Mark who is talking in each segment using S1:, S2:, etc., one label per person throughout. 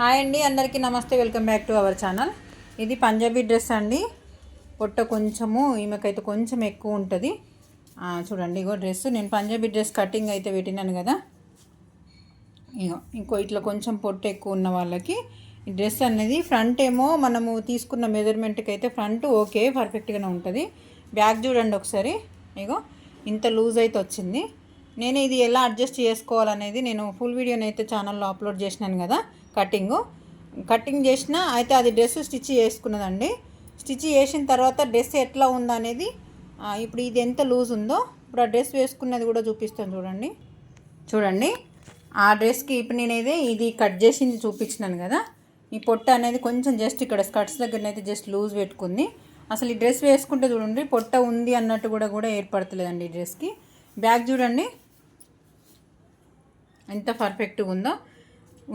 S1: Hi అండి అందరికీ నమస్తే. Welcome back to our channel. ఇది పంజాబీ డ్రెస్ అండి. పొట్ట కొంచెము ఈమెకైతే కొంచెం ఎక్కువ ఉంటుంది. చూడండి ఇగో డ్రెస్ నేను పంజాబీ డ్రెస్ కటింగ్ అయితే పెట్టినాను కదా. ఇగో ఇంకో ఇట్లా కొంచెం పొట్ట ఎక్కువ ఉన్న వాళ్ళకి ఈ డ్రెస్ అనేది ఫ్రంట్ ఏమో మనము తీసుకున్న మెజర్మెంట్కి అయితే ఫ్రంట్ ఓకే పర్ఫెక్ట్గానే ఉంటుంది. బ్యాక్ చూడండి ఒకసారి. ఇగో ఇంత లూజ్ అయితే వచ్చింది. నేను ఇది ఎలా అడ్జస్ట్ చేసుకోవాలనేది నేను ఫుల్ వీడియోని అయితే ఛానల్లో అప్లోడ్ చేసినాను కదా కటింగ్ కటింగ్ చేసిన అయితే అది డ్రెస్ స్టిచ్ చేసుకున్నదండి. స్టిచ్ చేసిన తర్వాత డ్రెస్ ఎట్లా ఉందనేది ఇప్పుడు ఇది ఎంత లూజ్ ఉందో ఇప్పుడు ఆ డ్రెస్ వేసుకున్నది కూడా చూపిస్తాను చూడండి. చూడండి ఆ డ్రెస్కి ఇప్పుడు నేనైతే ఇది కట్ చేసింది చూపించినాను కదా ఈ పొట్ట అనేది కొంచెం జస్ట్ ఇక్కడ స్కర్ట్స్ దగ్గరనైతే జస్ట్ లూజ్ పెట్టుకుంది. అసలు ఈ డ్రెస్ వేసుకుంటే చూడండి పొట్ట ఉంది అన్నట్టు కూడా కూడా ఏర్పడతలేదండి ఈ డ్రెస్కి బ్యాగ్ చూడండి ఎంత పర్ఫెక్ట్గా ఉందో.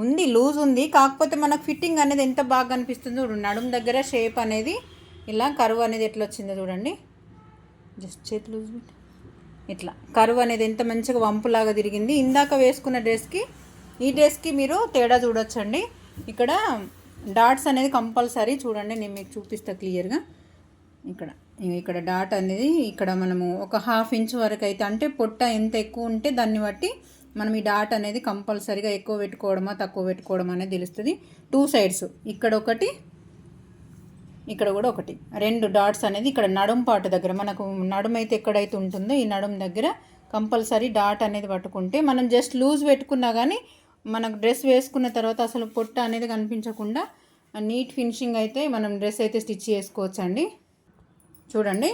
S1: ఉంది లూజ్ ఉంది. కాకపోతే మనకు ఫిట్టింగ్ అనేది ఎంత బాగా అనిపిస్తుందో చూడండి. నడుము దగ్గర షేప్ అనేది ఇలా కరువు అనేది ఎట్లా వచ్చిందో చూడండి. జస్ట్ చేతి లూజ్ ఇట్లా. కరువు అనేది ఎంత మంచిగా వంపులాగా తిరిగింది. ఇందాక వేసుకున్న డ్రెస్కి ఈ డ్రెస్కి మీరు తేడా చూడొచ్చండి. ఇక్కడ డాట్స్ అనేది కంపల్సరీ చూడండి నేను మీకు చూపిస్తా క్లియర్గా ఇక్కడ ఇక్కడ డాట్ అనేది ఇక్కడ మనము ఒక హాఫ్ ఇంచ్ వరకు అయితే అంటే పొట్ట ఎంత ఎక్కువ ఉంటే దాన్ని బట్టి మనం ఈ డాట్ అనేది కంపల్సరీగా ఎక్కువ పెట్టుకోవడమా తక్కువ పెట్టుకోవడం అనేది తెలుస్తుంది. టూ సైడ్స్ ఇక్కడ ఒకటి ఇక్కడ కూడా ఒకటి. రెండు డాట్స్ అనేది ఇక్కడ నడుం పాటు దగ్గర. మనకు నడుము అయితే ఎక్కడైతే ఉంటుందో ఈ నడుం దగ్గర కంపల్సరీ డాట్ అనేది పట్టుకుంటే మనం జస్ట్ లూజ్ పెట్టుకున్నా కానీ మనకు డ్రెస్ వేసుకున్న తర్వాత అసలు పొట్ట అనేది కనిపించకుండా నీట్ ఫినిషింగ్ అయితే మనం డ్రెస్ అయితే స్టిచ్ చేసుకోవచ్చు అండి చూడండి.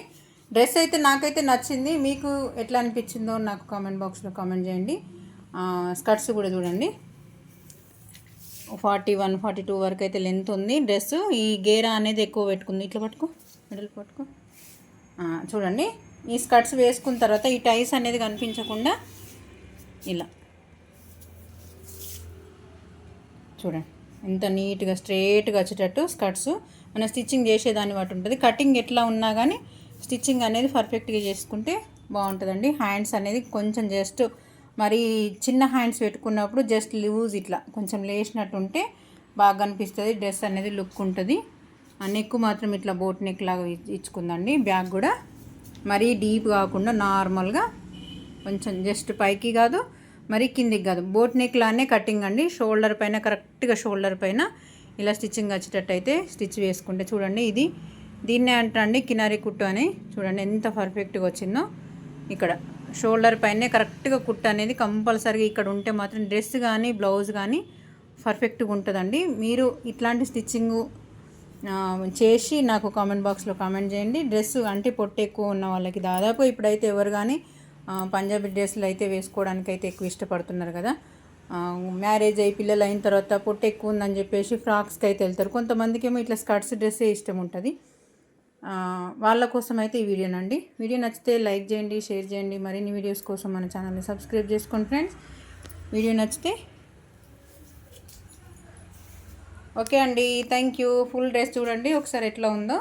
S1: డ్రెస్ అయితే నాకైతే నచ్చింది. మీకు ఎట్లా అనిపించిందో నాకు కామెంట్ బాక్స్లో కామెంట్ చేయండి. స్కర్ట్స్ కూడా చూడండి. ఫార్టీ వన్ ఫార్టీ టూ వరకు అయితే లెంత్ ఉంది. డ్రెస్ ఈ గేరా అనేది ఎక్కువ పెట్టుకుంది. ఇట్లా పట్టుకో మిడిల్ పట్టుకో. చూడండి. ఈ స్కర్ట్స్ వేసుకున్న తర్వాత ఈ టైస్ అనేది కనిపించకుండా ఇలా చూడండి. ఎంత నీట్గా స్ట్రేట్గా వచ్చేటట్టు స్కర్ట్స్. మన స్టిచ్చింగ్ చేసేదాన్ని బట్టి ఉంటుంది. కటింగ్ ఎట్లా ఉన్నా కానీ స్టిచ్చింగ్ అనేది పర్ఫెక్ట్గా చేసుకుంటే బాగుంటుందండి. హ్యాండ్స్ అనేది కొంచెం జస్ట్ మరి చిన్న హ్యాండ్స్ పెట్టుకున్నప్పుడు జస్ట్ లూజ్ ఇట్లా కొంచెం లేచినట్టు ఉంటే బాగా అనిపిస్తుంది డ్రెస్ అనేది లుక్ ఉంటుంది. ఆ నెక్ మాత్రం ఇట్లా బోట్ నెక్ లాగా ఇచ్చుకుందండి బ్యాగ్ కూడా. మరీ డీప్ కాకుండా నార్మల్గా కొంచెం జస్ట్ పైకి కాదు మరి కిందికి కాదు. బోట్ నెక్ లానే కటింగ్ అండి. షోల్డర్ పైన కరెక్ట్గా షోల్డర్ పైన ఇలా స్టిచ్చింగ్ వచ్చేటట్టు అయితే స్టిచ్ వేసుకుంటే చూడండి ఇది. దీన్నే అంటండి కినారి కుట్టు అని. చూడండి ఎంత పర్ఫెక్ట్గా వచ్చిందో ఇక్కడ. షోల్డర్ పైనే కరెక్ట్గా కుట్ట అనేది కంపల్సరీగా ఇక్కడ ఉంటే మాత్రం డ్రెస్ కానీ బ్లౌజ్ కానీ పర్ఫెక్ట్గా ఉంటుందండి. మీరు ఇట్లాంటి స్టిచ్చింగ్ చేసి నాకు కామెంట్ బాక్స్లో కామెంట్ చేయండి. డ్రెస్ అంటే పొట్టు ఎక్కువ ఉన్న వాళ్ళకి దాదాపు ఇప్పుడైతే ఎవరు కానీ పంజాబీ డ్రెస్సులు అయితే వేసుకోవడానికి అయితే ఎక్కువ ఇష్టపడుతున్నారు కదా. మ్యారేజ్ అయ్యి పిల్లలు అయిన తర్వాత పొట్టు ఎక్కువ ఉందని చెప్పేసి ఫ్రాక్స్కి అయితే వెళ్తారు. కొంతమందికి ఏమో ఇట్లా స్కర్ట్స్ డ్రెస్సే ఇష్టం ఉంటుంది. వాళ్ళ కోసం అయితే ఈ వీడియోనండి. వీడియో నచ్చితే లైక్ చేయండి షేర్ చేయండి. మరిన్ని వీడియోస్ కోసం మన ఛానల్ని సబ్స్క్రైబ్ చేసుకోండి ఫ్రెండ్స్. వీడియో నచ్చితే ఓకే అండి. Thank you. ఫుల్ డ్రెస్ చూడండి. ఒకసారి ఎట్లా ఉందో.